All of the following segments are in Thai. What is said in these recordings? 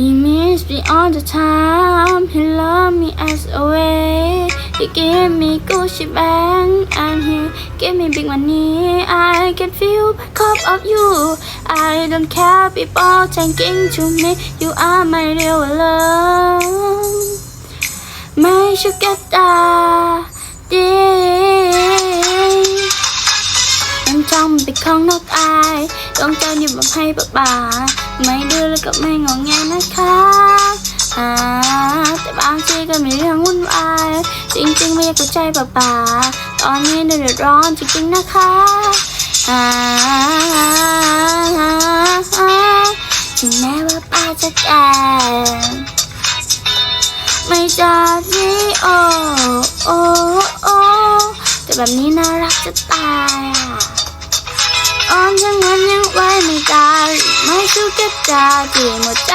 He missed me all the time. He loved me as a way. He give me Gucci bag and he give me big money. I can feel cup of you. I don't care people thinking to me. You are my real love. ไม่ชุกกระตาดีมันจ้องไปของนกอายต้องเจ้าอยู่แบบให้ปะป่าไม่ดื้อแล้ว ก็ไม่งองแงนะคะอ่าแต่บางทีก็มีเรื่องวุ่นวาย จริงๆ ไม่อยากจะใจปะป่าตอนนี้เดือดร้อนจริงๆนะคะอ่าถึงแม้ว่าป้าจะแก่ไม่จะดีโอโอโอแต่แบบนี้น่ารักจะตายอะ อ่อนยังเงินยังไว้ไม่ได้ไม่สู้กับจาจีหมดใจ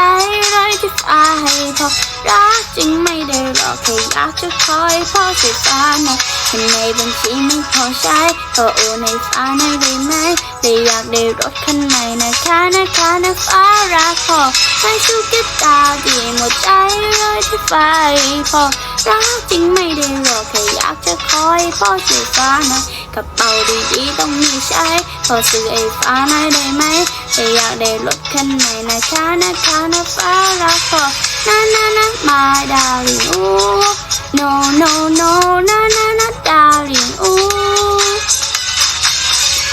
เลยที่ฟ้าให้พอรักจริงไม่ได้หรอกแค่อยากจะคอยพ่อส่ฟ้าหน่อยเห็นในบัญชีไม่พอใช้ก็โอนในฟ้าหน่อยได้ไหมแต่อยากได้รถคันใหม่นะคะนะคะนะฟ้ารักพอไม่สู้กับจาจีหมดใจเลยที่ฟ้าให้พอรักจริงไม่ได้หรอกแค่อยากจะคอยพ่อส่ฟ้าหน่อย กระเป๋าดีๆต้องมีใช้ ขอซื้อไอ้ฟ้าหน่อยได้ไหมแต่อยากได้รถคันใหม่นะคะนะคะนะฟ้ารักพอนะนะนะ my darling อู้ no no no นะนะนะ darling อู้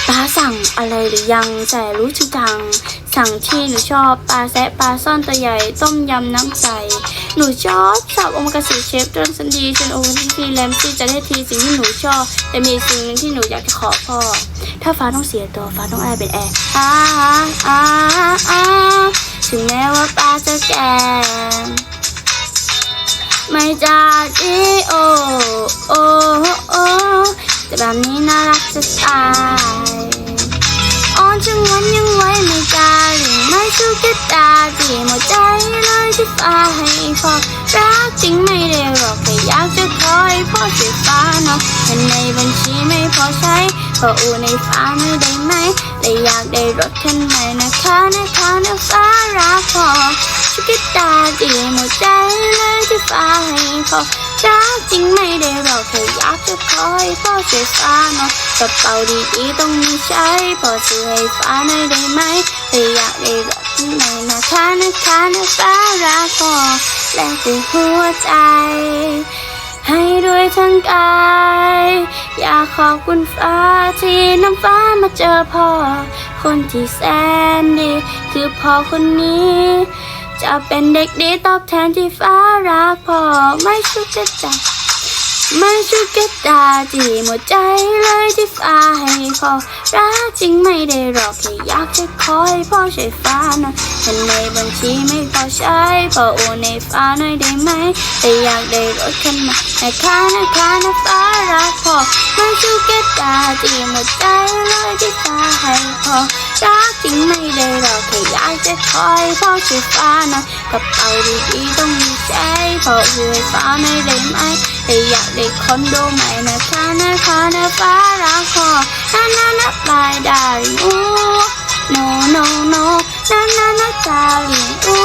ปลาสั่งอะไรหรือยังใจรู้ชื่อจัง สั่งที่หนูชอบปลาแซะปลาซ่อนตัวใหญ่ต้มยำน้ำใส หนูชอบสับอมกาเสเชฟจนสันดีจนโอวันที่แลมซี่จะได้ทีสิ่งที่หนูชอบ แต่มีสิ่งหนึ่งที่หนูอยากจะขอพ่อ ถ้าฟ้าต้องเสียตัวฟ้าต้องแอร์เป็นแอร์อาอาอาถึงแม้ว่าป้าจะแก่ไม่จะดีโอโอโอแต่แบบนี้น่ารักจะตาย ให้พอรักจริงไม่ได้หรอกแค่อยากจะคอยพ่อช่วยฟ้าเนาะเงินในบัญชีไม่พอใช้ขออูในฟ้าหน่อยได้ไหมเลยอยากได้รถคันใหม่นะคะนะคะนะฟ้ารักพอชุกิตาดีหมดใจเลยที่ฟ้าให้พอรักจริงไม่ได้หรอกแค่อยากจะคอยพ่อช่วยฟ้าเนาะกระเป๋าดีๆต้องมีใช้พอซื้อให้ฟ้าหน่อยได้ไหมเลยอยากได้รถคันใหม่นะคะนะคะนะฟ้ารักพอ และด้วยหัวใจ ให้ด้วยทั้งกาย อยากขอบคุณฟ้าที่น้ำฟ้ามาเจอพ่อ คนที่แสนดี คือพ่อคนนี้ จะเป็นเด็กดีตอบแทนที่ฟ้ารักพ่อไม่ชุกจะจัก ไม่ชุกกระตาที่หมดใจเลยที่ฟ้าให้พอรักจริงไม่ได้หรอกแค่อยากจะคอยพ่อช่วยฟ้าหน่อยเงินในบัญชีไม่พอใช้พ่อโอนในฟ้าหน่อยได้ไหมแต่อยากได้รถคันใหม่นะคะนะคะนะฟ้ารักพอไม่ชูเกตตาที่หมดใจเลยที่ฟ้าให้พอรักจริงไม่ได้หรอกแค่อยากจะคอยพ่อช่วยฟ้าหน่อยกระเป๋าดีๆต้องมีใช้พอช่วยฟ้าหน่อยได้ไหม แต่อยากได้คอนโดใหม่นะคะนะคะนะฟ้ารักขอนานานะบายดาริอู้ no no no นานานะดาริอู้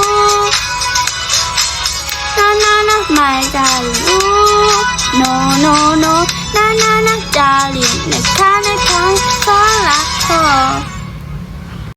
na na na my darling ooh